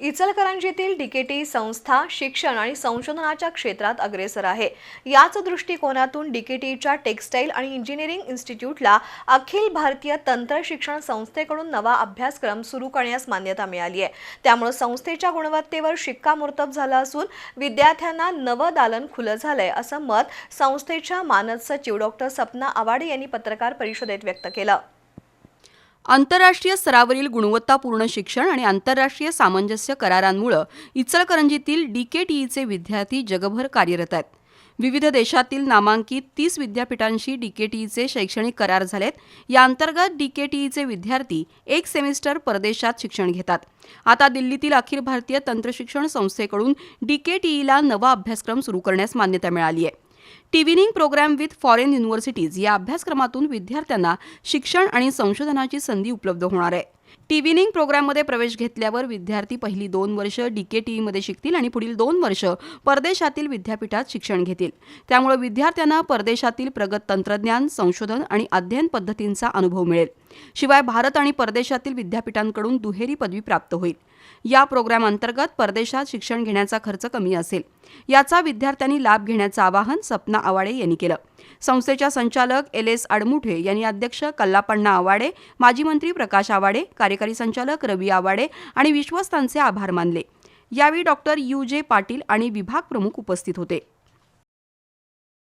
इचलकरंजीतील DKT संस्था शिक्षण आणि संशोधनाच्या क्षेत्रात अग्रेसर आहे. याच दृष्टिकोनातून डीकेटीच्या टेक्स्टाईल आणि इंजिनिअरिंग इन्स्टिट्यूटला अखिल भारतीय तंत्र शिक्षण संस्थेकडून नवा अभ्यासक्रम सुरू करण्यास मान्यता मिळाली आहे. त्यामुळे संस्थेच्या गुणवत्तेवर शिक्कामोर्तब झालं असून विद्यार्थ्यांना नवं दालन खुलं झालंय असं मत संस्थेच्या मानद सचिव डॉक्टर सपना आवाडे यांनी पत्रकार परिषदेत व्यक्त केलं. आंतरराष्ट्रीय स्तरावरील गुणवत्तापूर्ण शिक्षण आणि आंतरराष्ट्रीय सामंजस्य करारांमुळे इचलकरंजीतील डीकेटीईचे विद्यार्थी जगभर कार्यरत आहेत. विविध देशातील नामांकित तीस विद्यापीठांशी डीकेटीईचे शैक्षणिक करार झालेत. या अंतर्गत डीकेटीईचे विद्यार्थी एक सेमिस्टर परदेशात शिक्षण घेतात. आता दिल्लीतील अखिल भारतीय तंत्रशिक्षण संस्थेकडून डीकेटीईला नवा अभ्यासक्रम सुरू करण्यास मान्यता मिळाली आहे. Twinning programme with foreign universities या अभ्यासक्रमातून विद्यार्थ्यांना शिक्षण आणि संशोधनाची संधी उपलब्ध होणार आहे. टीव्हीनिंग प्रोग्राममध्ये प्रवेश घेतल्यावर विद्यार्थी पहिली दोन वर्ष डीकेटीईमध्ये शिकतील आणि पुढील दोन वर्ष परदेशातील विद्यापीठात शिक्षण घेतील. त्यामुळे विद्यार्थ्यांना परदेशातील प्रगत तंत्रज्ञान संशोधन आणि अध्ययन पद्धतींचा अनुभव मिळेल. शिवाय भारत आणि परदेशातील विद्यापीठांकडून दुहेरी पदवी प्राप्त होईल. या प्रोग्राम अंतर्गत परदेशात शिक्षण घेण्याचा खर्च कमी असेल. याचा विद्यार्थ्यांनी लाभ घेण्याचं आवाहन सपना आवाडे यांनी केलं. संस्थेच्या संचालक एल एस आडमुठे यांनी अध्यक्ष कल्लापण्णा आवाडे माजी मंत्री प्रकाश आवाडे कार्यकारी संचालक रवी आवाडे आणि विश्वस्तांचे आभार मानले. यावेळी डॉक्टर यू जे पाटील आणि विभाग प्रमुख उपस्थित होते.